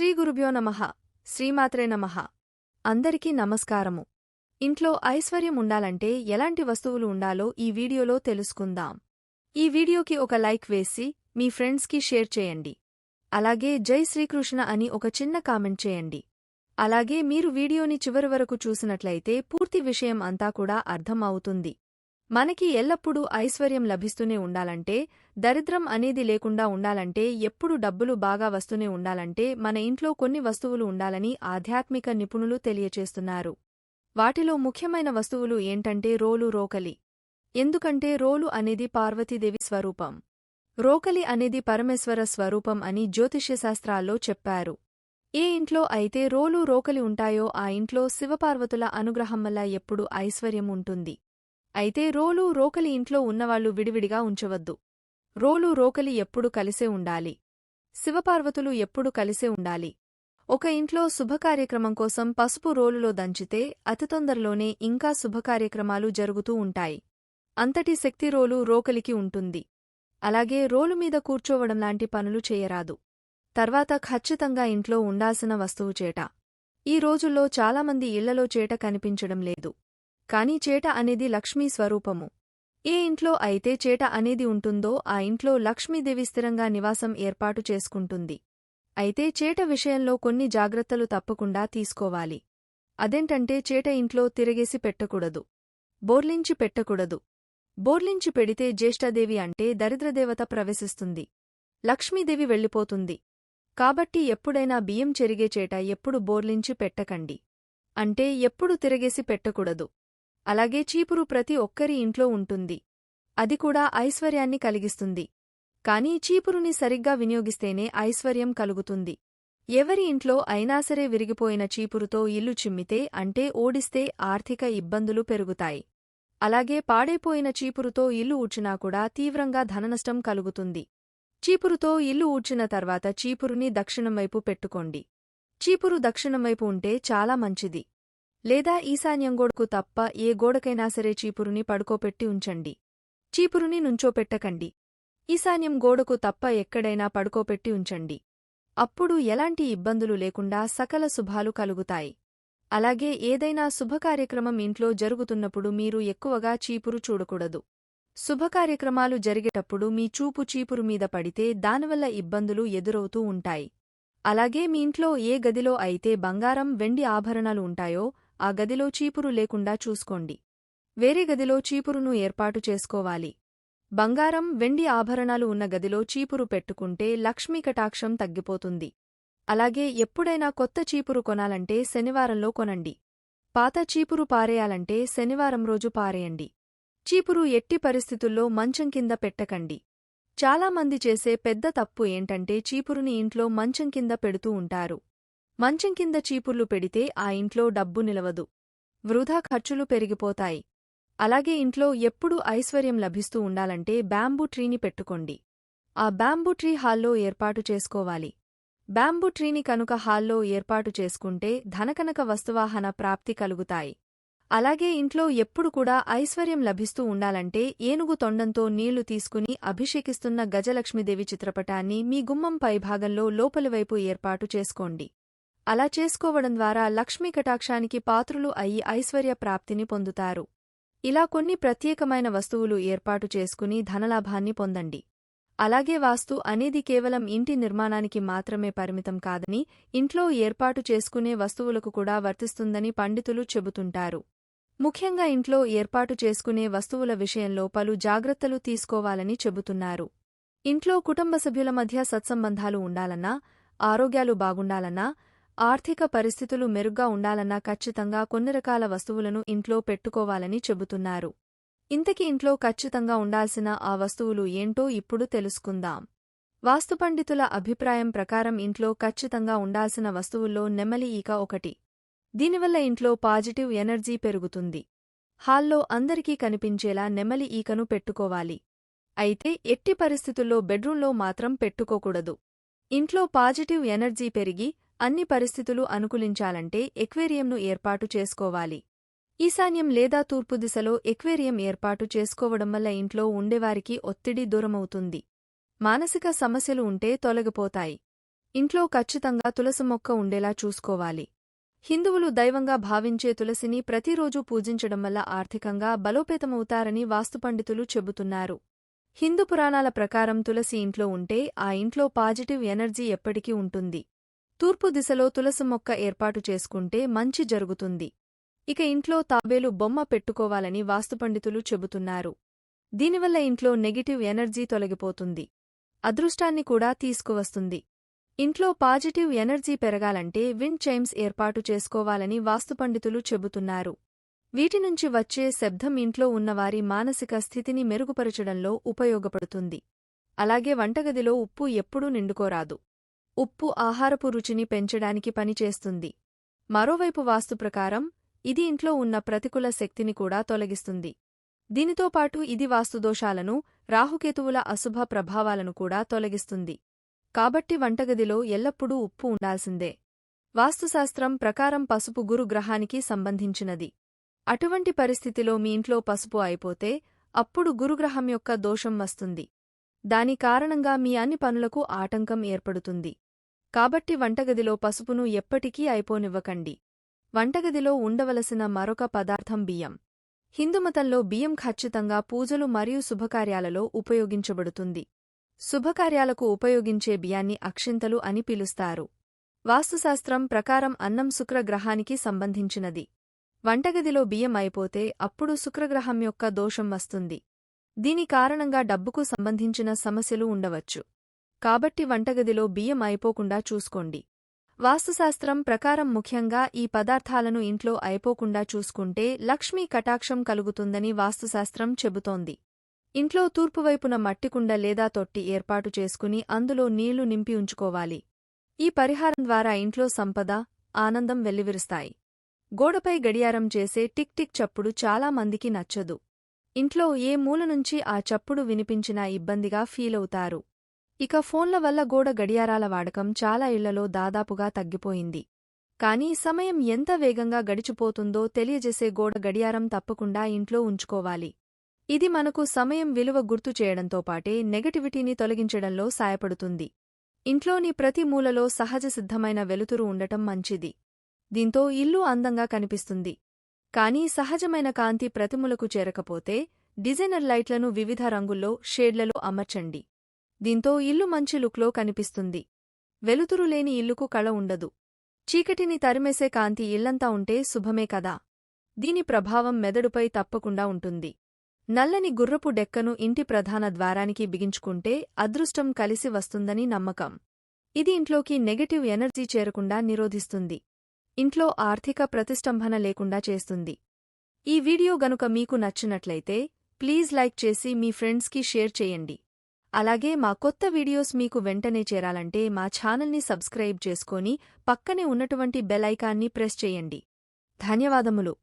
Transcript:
శ్రీ గురుభ్యో నమః శ్రీమాత్రే నమః. అందరికీ నమస్కారము. ఇంట్లో ఐశ్వర్యం ఉండాలంటే ఎలాంటి వస్తువులు ఉండాలో ఈ వీడియోలో తెలుసుకుందాం. ఈ వీడియోకి ఒక లైక్ వేసి మీ ఫ్రెండ్స్కి షేర్ చేయండి. అలాగే జై శ్రీకృష్ణ అని ఒక చిన్న కామెంట్ చేయండి. అలాగే మీరు వీడియోని చివరి వరకు చూసినట్లయితే పూర్తి విషయం అంతా కూడా అర్థం అవుతుంది మనకి ఎల్లప్పుడూ ఐశ్వర్యం లభిస్తూనే ఉండాలంటే దరిద్రం అనేది లేకుండా ఉండాలంటే ఎప్పుడు డబ్బులు బాగా వస్తూనే ఉండాలంటే మన ఇంట్లో కొన్ని వస్తువులు ఉండాలని ఆధ్యాత్మిక నిపుణులు తెలియచేస్తున్నారు. వాటిలో ముఖ్యమైన వస్తువులు ఏంటంటే రోలు రోకలి. ఎందుకంటే రోలు అనేది పార్వతీదేవి స్వరూపం. రోకలి అనేది పరమేశ్వర స్వరూపం అని జ్యోతిష్యశాస్త్రాల్లో చెప్పారు. ఏ ఇంట్లో అయితే రోలు రోకలి ఉంటాయో ఆ ఇంట్లో శివపార్వతుల అనుగ్రహం వల్ల ఎప్పుడు ఐశ్వర్యం ఉంటుంది. అయితే రోలు రోకలి ఇంట్లో ఉన్నవాళ్ళు విడివిడిగా ఉంచవద్దు. రోలు రోకలి ఎప్పుడు కలిసే ఉండాలి. శివపార్వతులు ఎప్పుడు కలిసే ఉండాలి. ఒక ఇంట్లో శుభకార్యక్రమం కోసం పసుపు రోలులో దంచితే అతి తొందరలోనే ఇంకా శుభకార్యక్రమాలు జరుగుతూ ఉంటాయి. అంతటి శక్తి రోలు రోకలికి ఉంటుంది. అలాగే రోలు మీద కూర్చోవడం లాంటి పనులు చేయరాదు. తర్వాత ఖచ్చితంగా ఇంట్లో ఉండాల్సిన వస్తువు చేట. ఈ రోజుల్లో చాలామంది ఇళ్ళలో చేట కనిపించడం లేదు. కాని చేట అనేది లక్ష్మీ స్వరూపము. ఏ ఇంట్లో అయితే చేట అనేది ఉంటుందో ఆ ఇంట్లో లక్ష్మీదేవి స్థిరంగా నివాసం ఏర్పాటు చేసుకుంటుంది. అయితే చేట విషయంలో కొన్ని జాగ్రత్తలు తప్పకుండా తీసుకోవాలి. అదేంటంటే చేట ఇంట్లో తిరగేసి పెట్టకూడదు. బోర్లించి పెట్టకూడదు. బోర్లించి పెడితే జ్యేష్ఠదేవి అంటే దరిద్రదేవత ప్రవేశిస్తుంది. లక్ష్మీదేవి వెళ్ళిపోతుంది. కాబట్టి ఎప్పుడైనా బియ్యం చెరిగే చేట ఎప్పుడు బోర్లించి పెట్టకండి. అంటే ఎప్పుడు తిరగేసి పెట్టకూడదు. అలాగే చీపురు ప్రతి ఒక్కరి ఇంట్లో ఉంటుంది. అది కూడా ఐశ్వర్యాన్ని కలిగిస్తుంది. కానీ చీపురుని సరిగ్గా వినియోగిస్తేనే ఐశ్వర్యం కలుగుతుంది. ఎవరి ఇంట్లో అయినా సరే విరిగిపోయిన చీపురుతో ఇల్లు చిమ్మితే అంటే ఓడిస్తే ఆర్థిక ఇబ్బందులు పెరుగుతాయి. అలాగే పాడైపోయిన చీపురుతో ఇల్లు ఊడ్చినా కూడా తీవ్రంగా ధననష్టం కలుగుతుంది. చీపురుతో ఇల్లు ఊడ్చిన తర్వాత చీపురుని దక్షిణం వైపు పెట్టుకోండి. చీపురు దక్షిణం వైపు ఉంటే చాలా మంచిది. లేదా ఈశాన్యం గోడకు తప్ప ఏ గోడకైనా సరే చీపురుని పడుకోపెట్టి ఉంచండి. చీపురుని నుంచోపెట్టకండి. ఈశాన్యం గోడకు తప్ప ఎక్కడైనా పడుకోపెట్టి ఉంచండి. అప్పుడు ఎలాంటి ఇబ్బందులు లేకుండా సకల శుభాలు కలుగుతాయి. అలాగే ఏదైనా శుభకార్యక్రమం ఇంట్లో జరుగుతున్నప్పుడు మీరు ఎక్కువగా చీపురు చూడకూడదు. శుభకార్యక్రమాలు జరిగేటప్పుడు మీ చూపు చీపురు మీద పడితే దానివల్ల ఇబ్బందులు ఎదురవుతూ ఉంటాయి. అలాగే మీ ఇంట్లో ఏ గదిలో అయితే బంగారం వెండి ఆభరణాలు ఉంటాయో ఆ గదిలో చీపురు లేకుండా చూసుకోండి. వేరే గదిలో చీపురును ఏర్పాటు చేసుకోవాలి. బంగారం వెండి ఆభరణాలు ఉన్న గదిలో చీపురు పెట్టుకుంటే లక్ష్మీ కటాక్షం తగ్గిపోతుంది. అలాగే ఎప్పుడైనా కొత్త చీపురు కొనాలంటే శనివారంలో కొనండి. పాత చీపురు పారేయాలంటే శనివారం రోజు పారేయండి. చీపురు ఎట్టి పరిస్థితుల్లో మంచం కింద పెట్టకండి. చాలామంది చేసే పెద్ద తప్పు ఏంటంటే చీపురుని ఇంట్లో మంచం కింద పెడుతూ ఉంటారు. మంచం కింద చీపుర్లు పెడితే ఆ ఇంట్లో డబ్బు నిలవదు. వృధా ఖర్చులు పెరిగిపోతాయి. అలాగే ఇంట్లో ఎప్పుడూ ఐశ్వర్యం లభిస్తూ ఉండాలంటే బ్యాంబూ ట్రీని పెట్టుకోండి. ఆ బ్యాంబూ ట్రీ హాల్లో ఏర్పాటు చేసుకోవాలి. బ్యాంబూ ట్రీని కనుక హాల్లో ఏర్పాటు చేసుకుంటే ధనకనక వస్తువాహన ప్రాప్తి కలుగుతాయి. అలాగే ఇంట్లో ఎప్పుడు కూడా ఐశ్వర్యం లభిస్తూ ఉండాలంటే ఏనుగు తొండంతో నీళ్ళు తీసుకుని అభిషేకిస్తున్న గజలక్ష్మీదేవి చిత్రపటాన్ని మీ గుమ్మం పైభాగంలో లోపలివైపు ఏర్పాటు చేసుకోండి. అలా చేసుకోవడం ద్వారా లక్ష్మీ కటాక్షానికి పాత్రులు అయి ఐశ్వర్య ప్రాప్తిని పొందుతారు. ఇలా కొన్ని ప్రత్యేకమైన వస్తువులు ఏర్పాటు చేసుకుని ధనలాభాన్ని పొందండి. అలాగే వాస్తు అనేది కేవలం ఇంటి నిర్మాణానికి మాత్రమే పరిమితం కాదని ఇంట్లో ఏర్పాటు చేసుకునే వస్తువులకు కూడా వర్తిస్తుందని పండితులు చెబుతుంటారు. ముఖ్యంగా ఇంట్లో ఏర్పాటు చేసుకునే వస్తువుల విషయంలో పలు జాగ్రత్తలు తీసుకోవాలని చెబుతున్నారు. ఇంట్లో కుటుంబ సభ్యుల మధ్య సత్సంబంధాలు ఉండాలన్నా ఆరోగ్యాలు బాగుండాలన్నా ఆర్థిక పరిస్థితులు మెరుగ్గా ఉండాలన్నా ఖచ్చితంగా కొన్ని రకాల వస్తువులను ఇంట్లో పెట్టుకోవాలని చెబుతున్నారు. ఇంతకీ ఇంట్లో ఖచ్చితంగా ఉండాల్సిన ఆ వస్తువులు ఏంటో ఇప్పుడు తెలుసుకుందాం. వాస్తుపండితుల అభిప్రాయం ప్రకారం ఇంట్లో ఖచ్చితంగా ఉండాల్సిన వస్తువుల్లో నెమలి ఈక ఒకటి. దీనివల్ల ఇంట్లో పాజిటివ్ ఎనర్జీ పెరుగుతుంది. హాల్లో అందరికీ కనిపించేలా నెమలి ఈకను పెట్టుకోవాలి. అయితే ఎట్టి పరిస్థితుల్లో బెడ్రూంలో మాత్రం పెట్టుకోకూడదు. ఇంట్లో పాజిటివ్ ఎనర్జీ పెరిగి అన్ని పరిస్థితులు అనుకూలించాలంటే ఎక్వేరియంను ఏర్పాటు చేసుకోవాలి. ఈశాన్యం లేదా తూర్పు దిశలో ఎక్వేరియం ఏర్పాటు చేసుకోవడం వల్ల ఇంట్లో ఉండేవారికి ఒత్తిడి దూరమవుతుంది. మానసిక సమస్యలు ఉంటే తొలగిపోతాయి. ఇంట్లో ఖచ్చితంగా తులసి మొక్క ఉండేలా చూసుకోవాలి. హిందువులు దైవంగా భావించే తులసిని ప్రతిరోజూ పూజించడం వల్ల ఆర్థికంగా బలోపేతమవుతారని వాస్తుపండితులు చెబుతున్నారు. హిందూ పురాణాల ప్రకారం తులసి ఇంట్లో ఉంటే ఆ ఇంట్లో పాజిటివ్ ఎనర్జీ ఎప్పటికీ ఉంటుంది. తూర్పు దిశలో తులసి మొక్క ఏర్పాటు చేసుకుంటే మంచి జరుగుతుంది. ఇక ఇంట్లో తాబేలు బొమ్మ పెట్టుకోవాలని వాస్తుపండితులు చెబుతున్నారు. దీనివల్ల ఇంట్లో నెగిటివ్ ఎనర్జీ తొలగిపోతుంది. అదృష్టాన్ని కూడా తీసుకువస్తుంది. ఇంట్లో పాజిటివ్ ఎనర్జీ పెరగాలంటే విండ్ చైమ్స్ ఏర్పాటు చేసుకోవాలని వాస్తుపండితులు చెబుతున్నారు. వీటి నుంచి వచ్చే శబ్దం ఇంట్లో ఉన్నవారి మానసిక స్థితిని మెరుగుపరచడంలో ఉపయోగపడుతుంది. అలాగే వంటగదిలో ఉప్పు ఎప్పుడూ నిండుకోరాదు. ఉప్పు ఆహారపు రుచిని పెంచడానికి పనిచేస్తుంది మరోవైపు వాస్తు ప్రకారం ఇది ఇంట్లో ఉన్న ప్రతికూల శక్తిని కూడా తొలగిస్తుంది. దీనితో పాటు ఇది వాస్తుదోషాలను రాహుకేతువుల అశుభ ప్రభావాలను కూడా తొలగిస్తుంది. కాబట్టి వంటగదిలో ఎల్లప్పుడూ ఉప్పు ఉండాల్సిందే. వాస్తుశాస్త్రం ప్రకారం పసుపు గురు గ్రహానికి సంబంధించినది. అటువంటి పరిస్థితిలో మీ ఇంట్లో పసుపు అయిపోతే అప్పుడు గురుగ్రహం యొక్క దోషం వస్తుంది. దాని కారణంగా మీ అన్ని పనులకు ఆటంకం ఏర్పడుతుంది. కాబట్టి వంటగదిలో పసుపును ఎప్పటికీ అయిపోనివ్వకండి. వంటగదిలో ఉండవలసిన మరొక పదార్థం బియ్యం. హిందుమతంలో బియ్యం ఖచ్చితంగా పూజలు మరియు శుభకార్యాలలో ఉపయోగించబడుతుంది. శుభకార్యాలకు ఉపయోగించే బియ్యాన్ని అక్షింతలు అని పిలుస్తారు. వాస్తుశాస్త్రం ప్రకారం అన్నం శుక్రగ్రహానికి సంబంధించినది. వంటగదిలో బియ్యం అయిపోతే అప్పుడు శుక్రగ్రహం యొక్క దోషం వస్తుంది. దీని కారణంగా డబ్బుకు సంబంధించిన సమస్యలు ఉండవచ్చు. కాబట్టి వంటగదిలో బియ్యం అయిపోకుండా చూసుకోండి. వాస్తుశాస్త్రం ప్రకారం ముఖ్యంగా ఈ పదార్థాలను ఇంట్లో అయిపోకుండా చూసుకుంటే లక్ష్మీ కటాక్షం కలుగుతుందని వాస్తుశాస్త్రం చెబుతోంది. ఇంట్లో తూర్పువైపున మట్టికుండ లేదా తొట్టి ఏర్పాటు చేసుకుని అందులో నీళ్ళు నింపి ఉంచుకోవాలి. ఈ పరిహారం ద్వారా ఇంట్లో సంపద ఆనందం వెల్లివిరుస్తాయి. గోడపై గడియారం చేసే టిక్ టిక్ చప్పుడు చాలా మందికి నచ్చదు. ఇంట్లో ఏ మూల నుంచి ఆ చప్పుడు వినిపించినా ఇబ్బందిగా ఫీలవుతారు. ఇక ఫోన్ల వల్ల గోడ గడియారాల వాడకం చాలా ఇళ్ళలో దాదాపుగా తగ్గిపోయింది. కానీ సమయం ఎంత వేగంగా గడిచిపోతుందో తెలియజేసే గోడ గడియారం తప్పకుండా ఇంట్లో ఉంచుకోవాలి. ఇది మనకు సమయం విలువ గుర్తు చేయడంతో పాటే నెగటివిటీని తొలగించడంలో సాయపడుతుంది. ఇంట్లోని ప్రతి మూలలో సహజ సిద్ధమైన వెలుతురు ఉండటం మంచిది. దీంతో ఇల్లు అందంగా కనిపిస్తుంది. కానీ సహజమైన కాంతి ప్రతిములకు చేరకపోతే డిజైనర్ లైట్లను వివిధ రంగుల్లో షేడ్లలో అమర్చండి. దీంతో ఇల్లు మంచి లుక్లో కనిపిస్తుంది. వెలుతురు లేని ఇల్లుకు కళ ఉండదు. చీకటిని తరిమేసే కాంతి ఇల్లంతా ఉంటే శుభమే కదా. దీని ప్రభావం మెదడుపై తప్పకుండా ఉంటుంది. నల్లని గుర్రపు డెక్కను ఇంటి ప్రధాన ద్వారానికి బిగించుకుంటే అదృష్టం కలిసి వస్తుందని నమ్మకం. ఇది ఇంట్లోకి నెగటివ్ ఎనర్జీ చేరకుండా నిరోధిస్తుంది. ఇంట్లో ఆర్థిక ప్రతిష్టంభన లేకుండా చేస్తుంది. ఈ వీడియో గనుక మీకు నచ్చినట్లయితే ప్లీజ్ లైక్ చేసి మీ ఫ్రెండ్స్కి షేర్ చేయండి. అలాగే మా కొత్త వీడియోస్ మీకు వెంటనే చేరాలంటే మా ఛానల్ని సబ్స్క్రైబ్ చేసుకొని పక్కనే ఉన్నటువంటి బెల్ ఐకాన్ని ప్రెస్ చేయండి. ధన్యవాదములు.